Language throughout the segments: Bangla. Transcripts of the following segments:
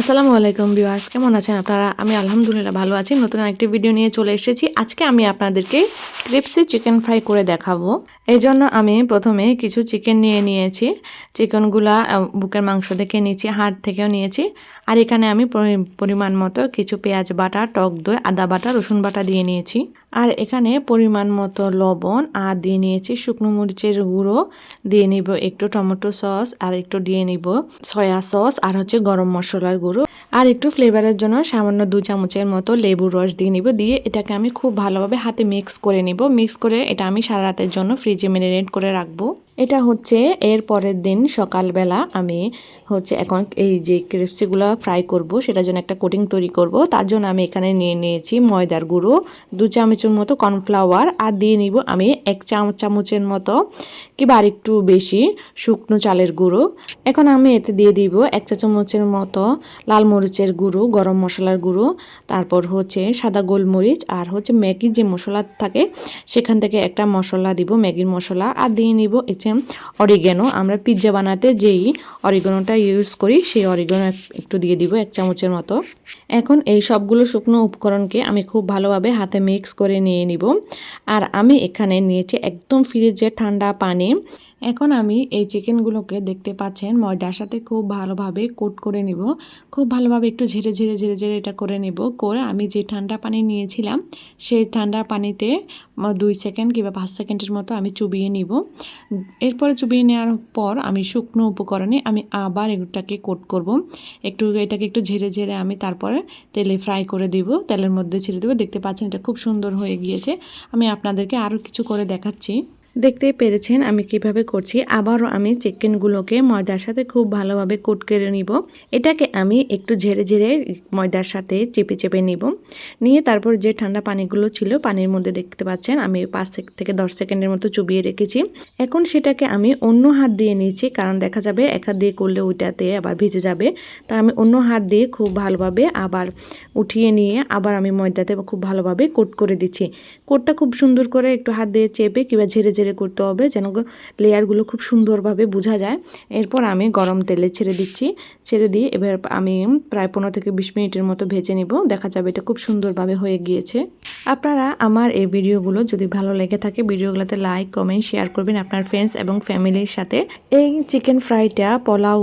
আসসালামু আলাইকুম ভিউয়ার্স, কেমন আছেন আপনারা? আমি আলহামদুলিল্লাহ ভালো আছি। নতুন একটি ভিডিও নিয়ে চলে এসেছি। আজকে আমি আপনাদেরকে ক্রিপসি চিকেন ফ্রাই করে দেখাবো। এই জন্য আমি প্রথমে কিছু চিকেন নিয়ে নিয়েছি। চিকেনগুলা বুকের মাংস থেকে নিয়েছি, হাড় থেকেও নিয়েছি। আর এখানে আমি পরি- পরিমাণ মতো কিছু পেঁয়াজ বাটা, টক দই, আদা বাটা, রসুন বাটা দিয়ে নিয়েছি। আর এখানে পরিমাণ মতো লবণ আর দিয়ে নিয়েছি শুকনো মরিচের গুঁড়ো। দিয়ে নিব একটু টমেটো সস আর একটু দিয়ে নিব সয়া সস আর হচ্ছে গরম মশলার গুঁড়ো। আর একটু ফ্লেভারের জন্য সামান্য দু চামচের মতো লেবুর রস দিয়ে নিব। দিয়ে এটাকে আমি খুব ভালোভাবে হাতে মিক্স করে নিব। মিক্স করে এটা আমি সারা রাতের জন্য ফ্রিজে ম্যারিনেট করে রাখব। এটা হচ্ছে এর পরের দিন সকালবেলা আমি হচ্ছে এখন এই যে ক্রিপসিগুলো ফ্রাই করব, সেটার জন্য একটা কোটিং তৈরি করব। তার জন্য আমি এখানে নিয়ে নিয়েছি ময়দার গুঁড়ো, দু চামচের মতো কর্নফ্লাওয়ার আর দিয়ে নিব আমি এক চামচ চামচের মতো কিংবা আর একটু বেশি শুকনো চালের গুঁড়ো। এখন আমি এতে দিয়ে দিব এক চা চামচের মতো লাল মরিচের গুঁড়ো, গরম মশলার গুঁড়ো, তারপর হচ্ছে সাদা গোলমরিচ আর হচ্ছে ম্যাগির যে মশলা থাকে, সেখান থেকে একটা মশলা দিব, ম্যাগির মশলা, আর দিয়ে নিব হচ্ছে অরিগেনো আমরা পিৎজা বানাতে যেই অরিগেনোটা ইউজ করি, সেই অরিগেনো একটু দিয়ে দিব এক চামচের মতো। এখন এই সবগুলো শুকনো উপকরণকে আমি খুব ভালোভাবে হাতে মিক্স করে নিয়ে নিব। আর আমি এখানে নিয়েছি একদম ফ্রিজে ঠান্ডা পানি। এখন আমি এই চিকেনগুলোকে দেখতে পাচ্ছেন, ময়দার সাথে খুব ভালোভাবে কোট করে নিব। খুব ভালোভাবে একটু ঝেড়ে ঝেড়ে ঝেড়ে ঝেড়ে এটা করে নিব। করে আমি যে ঠান্ডা পানি নিয়েছিলাম, সেই ঠান্ডা পানিতে দুই সেকেন্ড কিংবা পাঁচ সেকেন্ডের মতো আমি চুবিয়ে নিব। এরপরে চুবিয়ে নেওয়ার পর আমি শুকনো উপকরণে আমি আবার এটাকে কোট করব। একটু এটাকে একটু ঝেড়ে ঝেড়ে আমি তারপরে তেলে ফ্রাই করে দিব। তেলের মধ্যে ছেড়ে দেবো। দেখতে পাচ্ছেন এটা খুব সুন্দর হয়ে গিয়েছে। আমি আপনাদেরকে আরও কিছু করে দেখাচ্ছি। দেখতেই পেরেছেন আমি কীভাবে করছি। আবারও আমি চিকেনগুলোকে ময়দার সাথে খুব ভালোভাবে কোট করে নিব। এটাকে আমি একটু ঝেড়ে ঝেড়ে ময়দার সাথে চেপে চেপে নিব। নিয়ে তারপর যে ঠান্ডা পানিগুলো ছিল, পানির মধ্যে দেখতে পাচ্ছেন আমি পাঁচ থেকে দশ সেকেন্ডের মতো চুবিয়ে রেখেছি। এখন সেটাকে আমি অন্য হাত দিয়ে নিয়েছি কারণ দেখা যাবে এক হাত দিয়ে করলে ওইটাতে আবার ভিজে যাবে। তা আমি অন্য হাত দিয়ে খুব ভালোভাবে আবার উঠিয়ে নিয়ে আবার আমি ময়দাতে খুব ভালোভাবে কোট করে দিচ্ছি। কোটটা খুব সুন্দর করে একটু হাত দিয়ে চেপে কিংবা ঝেড়ে ঝেড়ে করতে হবে যেন লেয়ারগুলো খুব সুন্দরভাবে বোঝা যায়। এরপর আমি গরম তেলে ছেড়ে দিচ্ছি। ছেড়ে দিয়ে এবার আমি প্রায় পনেরো থেকে বিশ মিনিটের মতো ভেজে নিব। দেখা যাবে এটা খুব সুন্দরভাবে হয়ে গিয়েছে। আপনারা আমার এই ভিডিওগুলো যদি ভালো লেগে থাকে, ভিডিওগুলোতে লাইক, কমেন্ট, শেয়ার করবেন আপনার ফ্রেন্ডস এবং ফ্যামিলির সাথে। এই চিকেন ফ্রাইটা পোলাও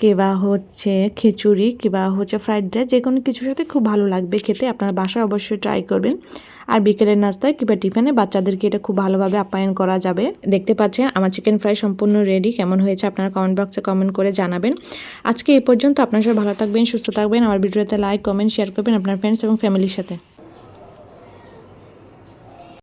কিংবা হচ্ছে খিচুড়ি কিবা হচ্ছে ফ্রাইড রাইস যে কোনো কিছুর সাথে খুব ভালো লাগবে খেতে, আপনার বাসায় অবশ্যই ট্রাই করবেন। আর বিকেলের নাস্তায় কিংবা টিফিনে বাচ্চাদেরকে এটা খুব ভালোভাবে আপ্যায়ন করা যাবে। দেখতে পাচ্ছেন, আমার চিকেন ফ্রাই সম্পূর্ণ রেডি কেমন হয়েছে আপনারা কমেন্ট বক্সে কমেন্ট করে জানাবেন। আজকে এই পর্যন্ত, আপনারা সবাই ভালো থাকবেন, সুস্থ থাকবেন, আমার ভিডিওতে লাইক কমেন্ট শেয়ার করবেন আপনার ফ্রেন্ডস এবং ফ্যামিলির সাথে।